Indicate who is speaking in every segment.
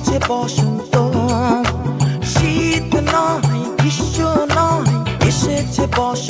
Speaker 1: এসেছে বসন্ত শীত নয় গ্রীষ্ম নয় এসেছে বসন্ত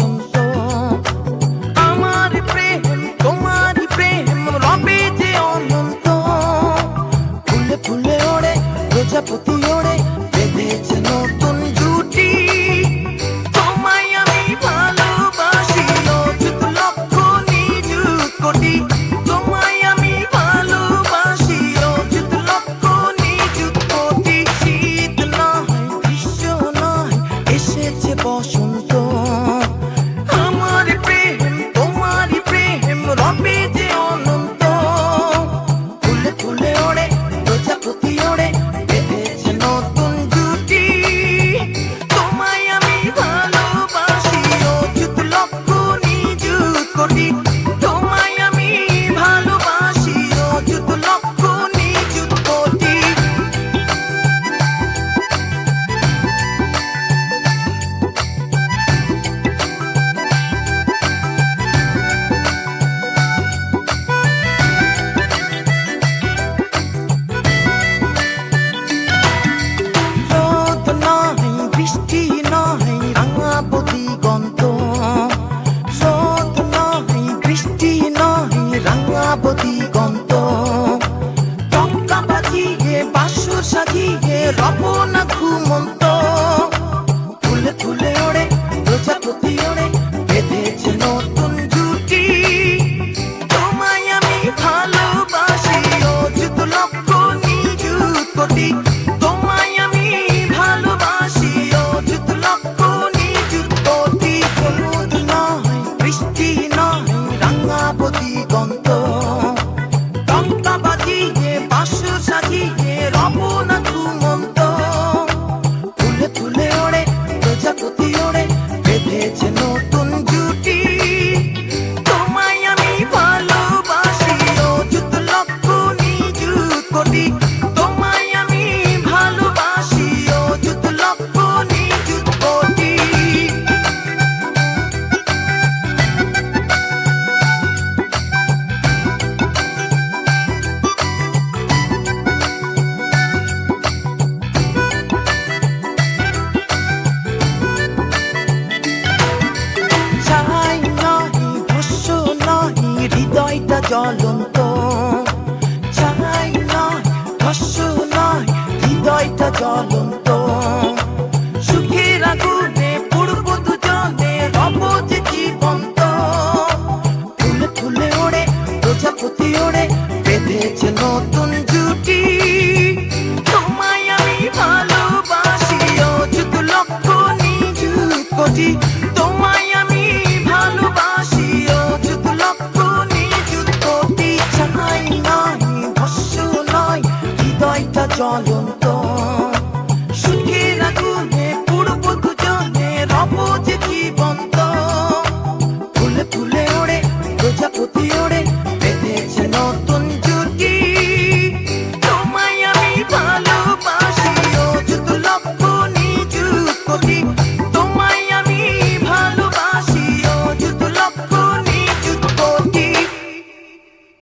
Speaker 1: রব না ঘুমন্ত জ্বলন্ত চাই নয়, ধস্য নয়, হৃদয়টা জ্বলন্ত। সুখের আগুনে পূর্ব দুজনে, রব যে জীবন্ত। ফুলে ফুলে ওড়ে, প্রজাপতি ওড়ে, বেঁধেছে নতুন জুটি। তোমায় আমি ভালোবাসি, অযুত লক্ষ নিযুত Gone.